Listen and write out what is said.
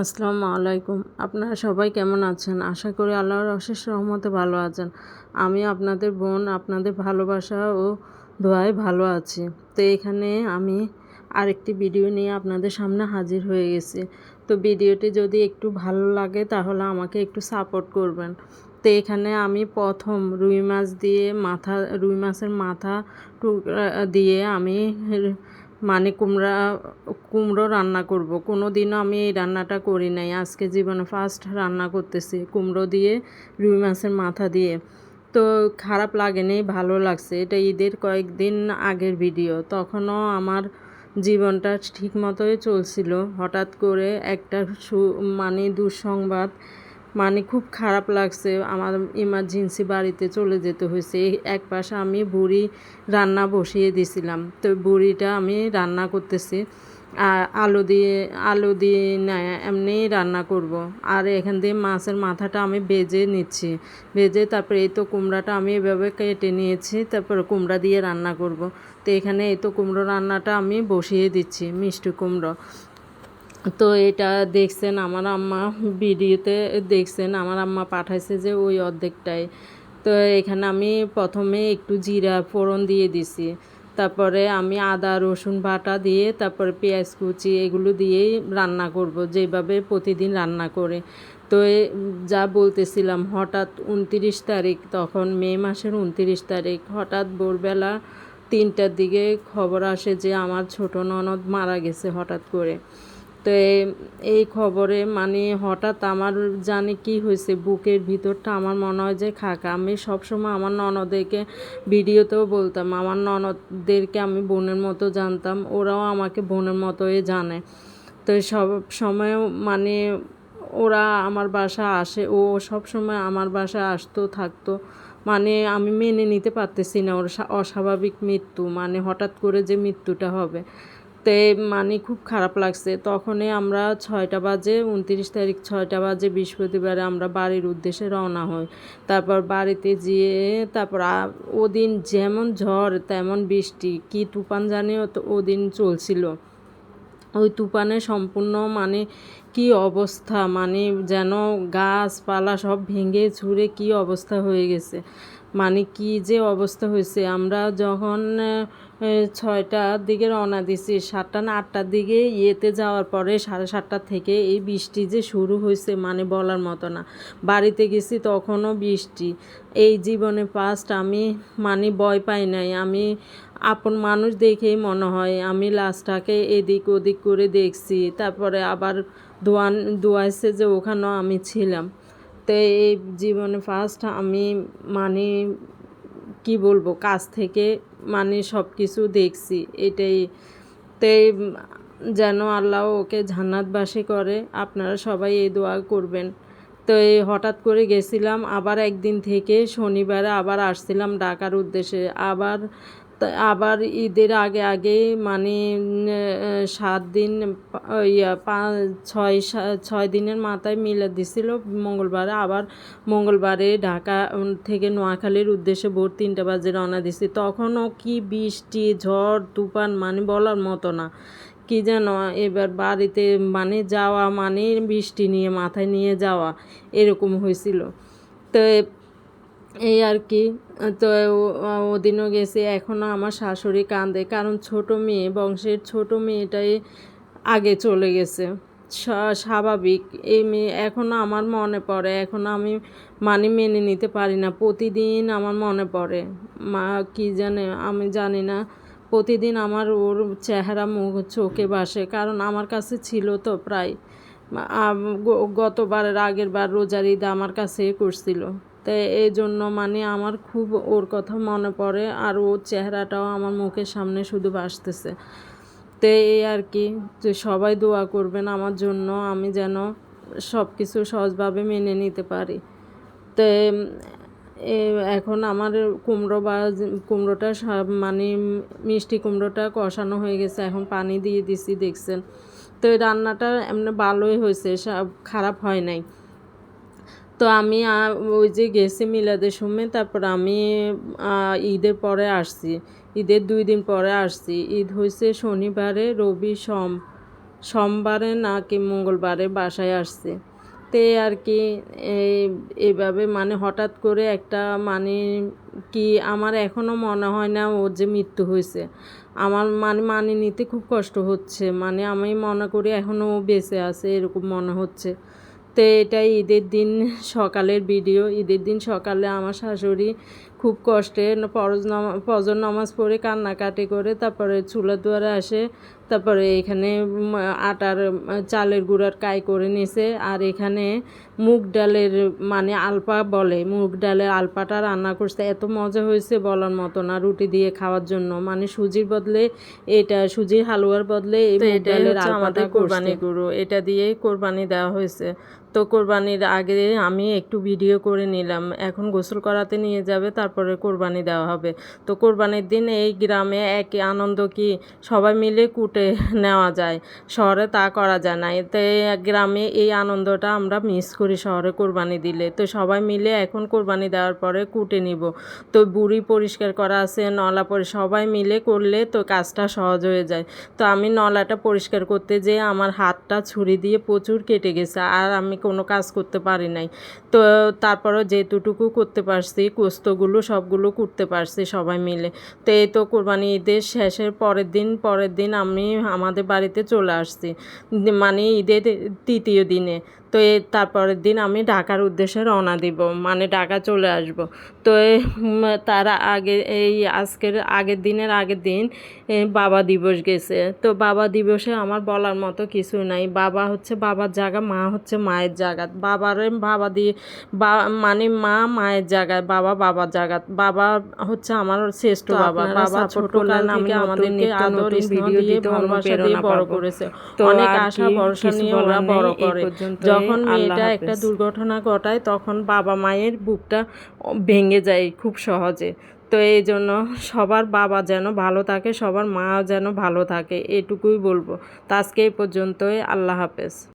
আসসালামু আলাইকুম। আপনারা সবাই কেমন আছেন? আশা করি আল্লাহর অশেষ রহমতে ভালো আছেন। আমি আপনাদের বোন, আপনাদের ভালোবাসা ও দোয়ায় ভালো আছি। তো এখানে আমি আরেকটি ভিডিও নিয়ে আপনাদের সামনে হাজির হয়ে গেছি। তো ভিডিওটি যদি একটু ভালো লাগে, তাহলে আমাকে একটু সাপোর্ট করবেন। তো এখানে আমি প্রথম রুই মাছ দিয়ে মাথা, রুই মাছের মাথা টুকরা দিয়ে আমি মানে কুমড়া, কুমড়ো রান্না করব। কোনো দিনও আমি এই রান্নাটা করি নাই। আজকে জীবনে ফার্স্ট রান্না করতেছি কুমড়ো দিয়ে, রুই মাছের মাথা দিয়ে। তো খারাপ লাগেনি ভালো লাগছে। এটা ঈদের কয়েকদিন আগের ভিডিও তখনও আমার জীবনটা ঠিক মতোই চলছিল। হঠাৎ করে একটা সু মানে দুঃসংবাদ মানে খুব খারাপ লাগছে। আমার ইমার্জেন্সি বাড়িতে চলে যেতে হয়েছে। এক পাশে আমি বুড়ি রান্না বসিয়ে দিছিলাম তো বুড়িটা আমি রান্না করতেছি। আর আলু দিয়ে আলু দিয়ে না, এমনি রান্না করব। আর এখান দিয়ে মাছের মাথাটা আমি বেজে নিচ্ছি। বেজে তারপরে এই তো কুমড়াটা আমি এভাবে কেটে নিয়েছি। তারপরে কুমড়া দিয়ে রান্না করব। তো এখানে এই তো কুমড়ো রান্নাটা আমি বসিয়ে দিচ্ছি, মিষ্টি কুমড়ো। তো এটা দেখছেন আমার আম্মা ভিডিওতে দেখছেন, আমার আম্মা পাঠাইছে যে ওই অর্ধেকটাই। তো এখানে আমি প্রথমে একটু জিরা ফোড়ন দিয়ে দিছি, তারপরে আমি আদা, রসুন বাটা দিয়ে, তারপরে পেঁয়াজ কুচি এগুলো দিয়েই রান্না করব, যেভাবে প্রতিদিন রান্না করে। তো যা বলতেছিলাম, হঠাৎ উনতিরিশ তারিখ, তখন মে মাসের উনতিরিশ তারিখ, হঠাৎ ভোরবেলা তিনটার দিকে খবর আসে যে আমার ছোট ননদ মারা গেছে হঠাৎ করে। তো এই খবরে মানে হঠাৎ আমার জানি কি হয়েছে, বুকের ভিতরটা আমার মনে হয় যে খাকা। আমি সবসময় আমার ননদেরকে ভিডিওতেও বলতাম, আমার ননদদেরকে আমি বোনের মতো জানতাম, ওরাও আমাকে বোনের মতোই জানে। তো সব সময় মানে ওরা আমার বাসা আসে, ও সব সময় আমার বাসা আসতো, থাকতো। মানে আমি মেনে নিতে পারতেছি না ওর অস্বাভাবিক মৃত্যু মানে হঠাৎ করে যে মৃত্যুটা হবে। তে মানে খুব খারাপ লাগছে। তখনই আমরা ছয়টা বাজে, উনত্রিশ তারিখ ছয়টা বাজে বৃহস্পতিবারে আমরা বাড়ির উদ্দেশ্যে রওনা হই। তারপর বাড়িতে যেয়ে তারপর ওদিন যেমন ঝড় তেমন বৃষ্টি, কি তুফান জানিও তো ওদিন চলছিল। ওই তুফানে সম্পূর্ণ মানে কি অবস্থা মানে যেন গাছপালা সব ভেঙে ছুঁড়ে কি অবস্থা হয়ে গেছে। মানে কি যে অবস্থা হয়েছে, আমরা যখন ছয়টার দিকে রওনা দিছি। সাতটা না আটটার দিকে ইয়েতে যাওয়ার পরে সাড়ে সাতটার থেকে এই বৃষ্টি যে শুরু হয়েছে মানে বলার মতো না। বাড়িতে গেছি তখনও বৃষ্টি। এই জীবনে ফার্স্ট আমি মানে ভয় পাই নাই। আমি আপন মানুষ দেখেই মনে হয় আমি লাশটাকে এদিক ওদিক করে দেখছি। তারপরে আবার দোয়ান দোয়াইছে যে ওখানেও আমি ছিলাম। তো এই জীবনে ফার্স্ট আমি মানে কি বলব কাছ থেকে মানে সব কিছু দেখছি, এটাই। তে, যেন আল্লাহ ওকে জান্নাতবাসী করে, আপনারা সবাই এই দোয়া করবেন। তো এই হঠাৎ করে গেছিলাম, আবার একদিন থেকে শনিবারে আবার আসছিলাম ডাকার উদ্দেশ্যে। আবার আবার ঈদের আগে আগে মানে সাত দিন ইয়া পাঁচ ছয় ছয় দিনের মাথায় মিলে দিছিল। মঙ্গলবারে আবার মঙ্গলবারে ঢাকা থেকে নোয়াখালীর উদ্দেশ্যে ভোর তিনটা বাজে রওনা দিছি। তখনও কি বৃষ্টি, ঝড়, তুফান মানে বলার মতো না। কি যেন এবার বাড়িতে মানে যাওয়া মানে বৃষ্টি নিয়ে, মাথায় নিয়ে যাওয়া, এরকম হয়েছিল। তো এই আর কি। তো ওদিনও গেছে এখনও আমার শাশুড়ি কাঁদে, কারণ ছোট মেয়ে, বংশের ছোট মেয়েটাই আগে চলে গেছে। স্বাভাবিক, এই মেয়ে এখনও আমার মনে পড়ে এখনও আমি মানে মেনে নিতে পারি না, প্রতিদিন আমার মনে পড়ে। মা, কি জানে, আমি জানি না, প্রতিদিন আমার ওর চেহারা, মুখ, চোখে বাসে কারণ আমার কাছে ছিল তো প্রায়। গতবারের আগের বার রোজার ঈদ আমার কাছে করছিল। তাই এই জন্য মানে আমার খুব ওর কথা মনে পড়ে আর ওর চেহারাটাও আমার মুখের সামনে শুধু ভাসতেছে। তো এই আর কি, যে সবাই দোয়া করবেন আমার জন্য, আমি যেন সব কিছু সহজভাবে মেনে নিতে পারি। তো এখন আমার কুমড়ো বা কুমড়োটা সব মানে মিষ্টি কুমড়োটা কষানো হয়ে গেছে, এখন পানি দিয়ে দিছি, দেখছেন। তো এই রান্নাটা এমনি ভালোই হয়েছে সব খারাপ হয় নাই। তো আমি ওই যে গেছি মিলাদের সময়, তারপর আমি ঈদের পরে আসছি। ঈদের দুই দিন পরে আসছি। ঈদ হয়েছে শনিবারে, রবি সোম, সোমবারে না কি মঙ্গলবারে বাসায় আসছে। তে আর কি এই এইভাবে মানে হঠাৎ করে একটা মানে কি আমার এখনও মনে হয় না ওর যে মৃত্যু হয়েছে আমার মানে মানে নিতে খুব কষ্ট হচ্ছে। মানে আমি মনে করি এখনও বেঁচে আছে, এরকম মনে হচ্ছে। তো এটা ঈদের দিন সকালের ভিডিও। ঈদের দিন সকালে আমার শাশুড়ি খুব কষ্টে ফরজ নামা ফজর নামাজ পড়ে কান্নাকাটি করে তারপরে চুলা দুয়ারে আসে তারপরে এখানে আটার চালের গুঁড়ার কাই করে নিছে। আর এখানে মুগ ডালের মানে আলপা বলে মুগ ডালের আলপাটা রান্না করছে। এত মজা হয়েছে বলার মতো না রুটি দিয়ে খাওয়ার জন্য। মানে সুজির বদলে এটা সুজির হালুয়ার বদলে এই মুগ ডালের আলপাটা কোরবানি গুঁড়ো এটা দিয়েই কোরবানি দেওয়া হয়েছে। তো কোরবানির আগে আমি একটু ভিডিও করে নিলাম। এখন গোসল করাতে নিয়ে যাবে, তারপরে কোরবানি দেওয়া হবে। তো কোরবানির দিন এই গ্রামে এক আনন্দ কি সবাই মিলে কুটে নেওয়া যায়, শহরে তা করা যায় না। এতে গ্রামে এই আনন্দটা আমরা মিস করি শহরে কোরবানি দিলে। তো সবাই মিলে এখন কোরবানি দেওয়ার পরে কুটে নিব। তো বুড়ি পরিষ্কার করা আছে, নলা পরে, সবাই মিলে করলে তো কাজটা সহজ হয়ে যায়। তো আমি নলাটা পরিষ্কার করতে যেয়ে আমার হাতটা ছুরি দিয়ে প্রচুর কেটে গেছে। আর আমি কোনো কাজ করতে পারি নাই। তো তারপরও যেতুটুকু করতে পারছি কোস্তগুলো সবগুলো করতে পারছি সবাই মিলে। তো এই তো কোরবানি ঈদের শেষের পরের দিন পরের দিন আমি আমাদের বাড়িতে চলে আসছি। মানে ঈদের তৃতীয় দিনে। তো এই তারপরের দিন আমি ঢাকার উদ্দেশ্যে রওনা দিব মানে ঢাকা চলে আসব। তো তার আগে এই আজকের আগের দিনের আগের দিন বাবা দিবস গেছে। তো বাবা দিবসে আমার বলার মতো কিছু নাই। বাবা হচ্ছে বাবার জায়গা মা হচ্ছে মায়ের জায়গা। বাবারে বাবা দিয়ে বা মানে মা মায়ের জায়গায় বাবা বাবার জায়গা। বাবা হচ্ছে আমার শ্রেষ্ঠ বাবা। বাবা ছোটকাল থেকে আমাদেরকে আদর ভিডিও দিয়ে ভালোবাসা দিয়ে বড় করেছে। অনেক আশা ভরসা নিয়ে ওরা বড় করে। পর্যন্তই। যখন মেয়েটা একটা দুর্ঘটনা ঘটায় তখন বাবা মায়ের বুকটা ভেঙে যায় খুব সহজে। তো এই জন্য সবার বাবা যেন ভালো থাকে সবার মা যেন ভালো থাকে এটুকুই বলব। তো আজকে এই পর্যন্তই আল্লাহ হাফেজ।